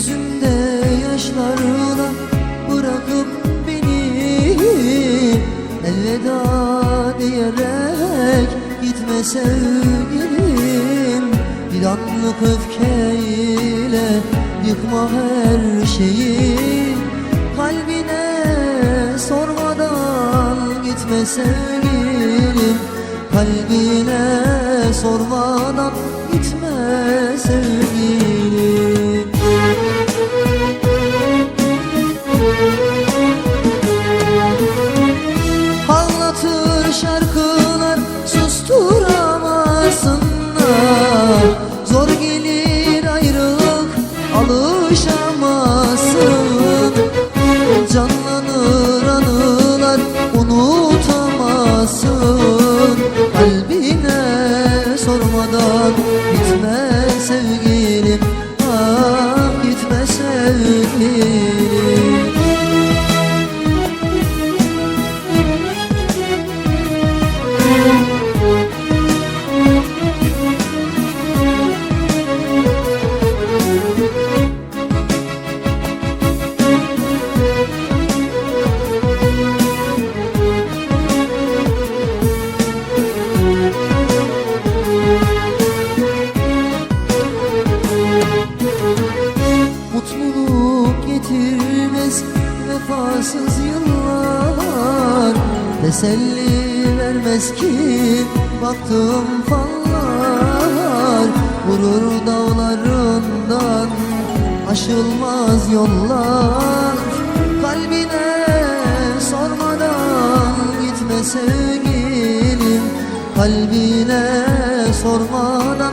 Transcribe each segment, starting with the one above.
Gözümde yaşlarla bırakıp beni. Elveda diyerek gitme sevgilim. Bir anlık öfkeyle yıkma her şeyi. Kalbine sormadan gitme sevgilim. Kalbine sormadan gitme sevgilim şarkılar susturamazsın da. Zor gelir ayrılık alışamazsın. Canlanır Teselli vermez ki baktığım fallar Vurur dağlarından aşılmaz yollar. Kalbine sormadan gitme sevgilim Kalbine sormadan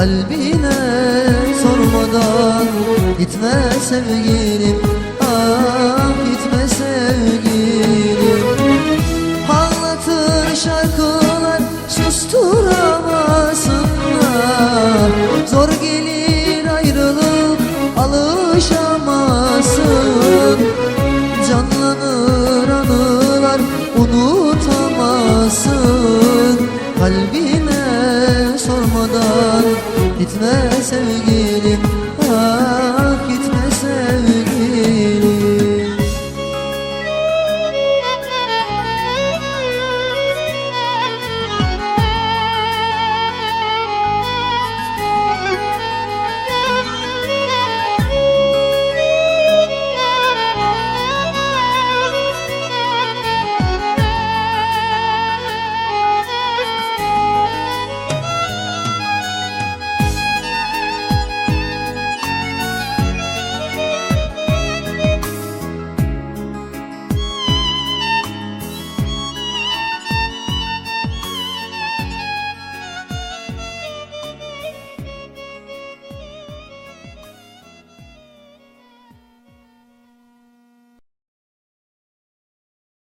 Kalbine sormadan gitme sevgilim Ah gitme sevgilim. Anlatır şarkılar susturamazsın Zor gelir ayrılık alışamazsın. Canlanır anılar unutamazsın. Sormadan gitme sevgilim